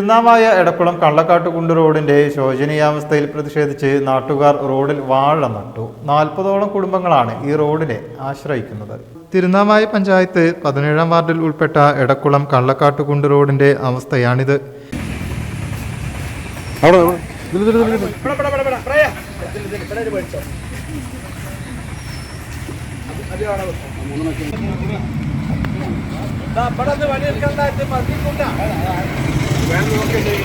തിരുനാവായ എടക്കുളം കള്ളക്കാട്ടുകുണ്ട് റോഡിന്റെ ശോചനീയാവസ്ഥയിൽ പ്രതിഷേധിച്ച് നാട്ടുകാർ റോഡിൽ വാഴ നട്ടു. നാൽപ്പതോളം കുടുംബങ്ങളാണ് ഈ റോഡിനെ ആശ്രയിക്കുന്നത്. തിരുനാവായ പഞ്ചായത്ത് പതിനേഴാം വാർഡിൽ ഉൾപ്പെട്ട എടക്കുളം കള്ളക്കാട്ടുകുണ്ട് റോഡിന്റെ അവസ്ഥയാണിത്. അവിടെ അവിടെ. മതി ഇതിൽ ഇതിൽ ഇതിൽ.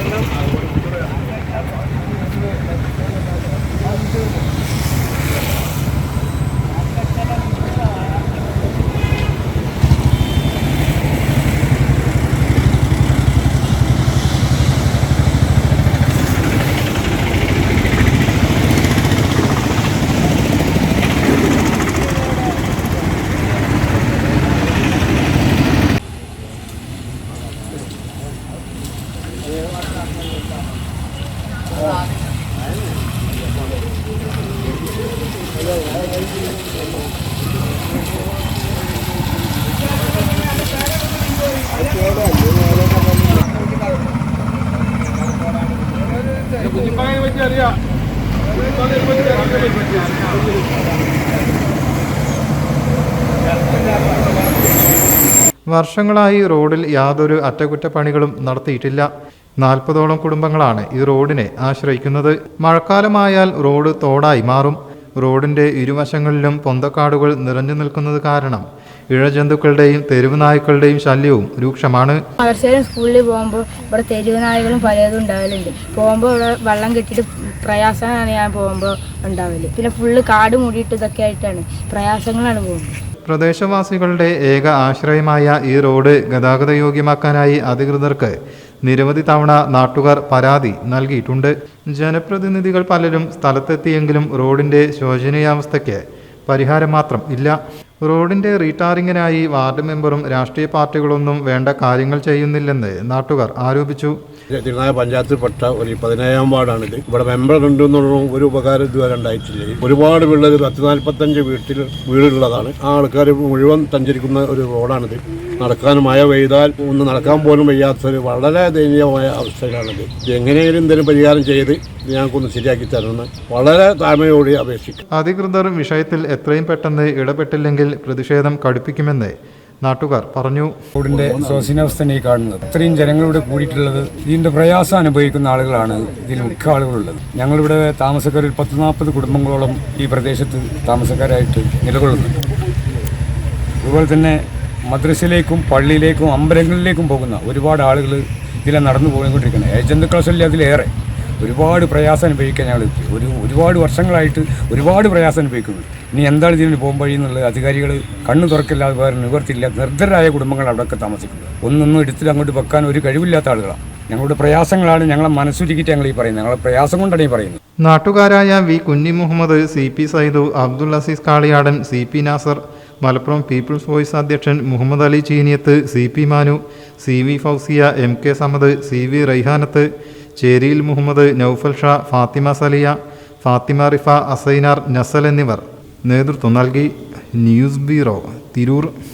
വർഷങ്ങളായി റോഡിൽ യാതൊരു അറ്റകുറ്റപ്പണികളും നടത്തിയിട്ടില്ല. നാൽപ്പതോളം കുടുംബങ്ങളാണ് ഈ റോഡിനെ ആശ്രയിക്കുന്നത്. മഴക്കാലമായാൽ റോഡ് തോടായി മാറും. റോഡിന്റെ ഇരുവശങ്ങളിലും പൊന്തക്കാടുകൾ നിറഞ്ഞു നിൽക്കുന്നത് കാരണം ഇഴജന്തുക്കളുടെയും തെരുവ് നായ്ക്കളുടെയും ശല്യവും രൂക്ഷമാണ്. മദർസയിലും സ്കൂളിൽ പോകുമ്പോൾ ഇവിടെ തെരുവ് നായകളും പലതും ഉണ്ടാവലുണ്ട്. പോകുമ്പോൾ ഇവിടെ വെള്ളം കെട്ടിയിട്ട് പ്രയാസമാണ് ഞാൻ പോകുമ്പോൾ ഉണ്ടാവില്ല പിന്നെ ഫുള്ള് കാട് മൂടിയിട്ട് ഇതൊക്കെ ആയിട്ടാണ് പ്രയാസങ്ങളാണ് പോകുന്നത്. പ്രദേശവാസികളുടെ ഏക ആശ്രയമായ ഈ റോഡ് ഗതാഗത യോഗ്യമാക്കാനായി അധികൃതർക്ക് നിരവധി തവണ നാട്ടുകാർ പരാതി നൽകിയിട്ടുണ്ട്. ജനപ്രതിനിധികൾ പലരും സ്ഥലത്തെത്തിയെങ്കിലും റോഡിന്റെ ശോചനീയാവസ്ഥയ്ക്ക് പരിഹാരം മാത്രം ഇല്ല. റോഡിന്റെ റീടാറിങ്ങിനായി വാർഡ് മെമ്പറും രാഷ്ട്രീയ പാർട്ടികളൊന്നും വേണ്ട കാര്യങ്ങൾ ചെയ്യുന്നില്ലെന്ന് നാട്ടുകാർ ആരോപിച്ചു. തിരുനായ പഞ്ചായത്തിൽപ്പെട്ട ഒരു പതിനേഴാം വാർഡാണിത്. ഇവിടെ മെമ്പർ ഉണ്ടെന്നുള്ള ഒരു ഉപകാരം ഇതുവരെ ഉണ്ടായിട്ടില്ല. ഒരുപാട് പിള്ളേർ പത്ത് നാൽപ്പത്തഞ്ച് വീട്ടിൽ വീടുള്ളതാണ്. ആ ആൾക്കാർ മുഴുവൻ സഞ്ചരിക്കുന്ന ഒരു റോഡാണിത്. നടക്കാൻ മഴ പെയ്താൽ ഒന്ന് നടക്കാൻ പോലും വയ്യാത്തൊരു വളരെ ദയനീയമായ അവസ്ഥയിലാണിത്. ഇത് എങ്ങനെയെങ്കിലും എന്തെങ്കിലും പരിഹാരം ചെയ്ത് ഞങ്ങൾക്കൊന്ന് ശരിയാക്കി തരണമെന്ന് വളരെ താഴ്മയോടെ അപേക്ഷിക്കും അധികൃതർ വിഷയത്തിൽ എത്രയും പെട്ടെന്ന് ഇടപെട്ടില്ലെങ്കിൽ പ്രതിഷേധം കടുപ്പിക്കുമെന്ന് നാട്ടുകാർ പറഞ്ഞു. റോഡിന്റെ ശോചനാവസ്ഥ ഈ കാണുന്നത്. ഇത്രയും ജനങ്ങളിവിടെ കൂടിയിട്ടുള്ളത് ഇതിന്റെ പ്രയാസം അനുഭവിക്കുന്ന ആളുകളാണ് ഇതിൽ മുഖ്യ ആളുകളുള്ളത്. ഞങ്ങളിവിടെ താമസക്കാരിൽ പത്ത് നാൽപ്പത് കുടുംബങ്ങളോളം ഈ പ്രദേശത്ത് താമസക്കാരായിട്ട് നിലകൊള്ളുന്നു. അതുപോലെ തന്നെ മദ്രസയിലേക്കും പള്ളിയിലേക്കും അമ്പലങ്ങളിലേക്കും പോകുന്ന ഒരുപാട് ആളുകൾ ഇതിലെ നടന്നു പോയിക്കൊണ്ടിരിക്കുന്നത് ക്ലാസ് ശല്യം അതിലേറെ. ഒരുപാട് പ്രയാസം അനുഭവിക്കാൻ ഞങ്ങൾ. ഒരു ഒരുപാട് വർഷങ്ങളായിട്ട് ഒരുപാട് പ്രയാസം അനുഭവിക്കുന്നു. ഇനി എന്താണ് ഇതിന് പോകുമ്പോൾ എന്നുള്ളത് അധികാരികൾ കണ്ണു തുറക്കില്ലാതെ വേറെ നിവർത്തില്ല നിർദ്ധരായ കുടുംബങ്ങൾ അവിടെയൊക്കെ താമസിക്കുന്നത് ഒന്നൊന്നും എടുത്തിട്ട് അങ്ങോട്ട് വെക്കാൻ ഒരു കഴിവില്ലാത്ത ആളുകളാണ്. ഞങ്ങളുടെ പ്രയാസങ്ങളാണ് ഞങ്ങളെ മനസ്സുരുക്കിയിട്ട് ഞങ്ങൾ ഈ പറയുന്നത്. ഞങ്ങളെ പ്രയാസം കൊണ്ടാണ് ഈ പറയുന്നത്. നാട്ടുകാരായ V Kunhi Muhammad C P Saidu Abdul Aziz Kaliyadan C P Nasar Malappuram people's voice അധ്യക്ഷൻ Muhammad Ali Cheeniyath C P Manu C V Fousiya M K Samad C V Raihanath ചേരിയിൽ Muhammad Noufal Shah Fathima Saliya Fathima Rifa Asainar Nasal എന്നിവർ നേതൃത്വം നൽകി. News bureau Tirur.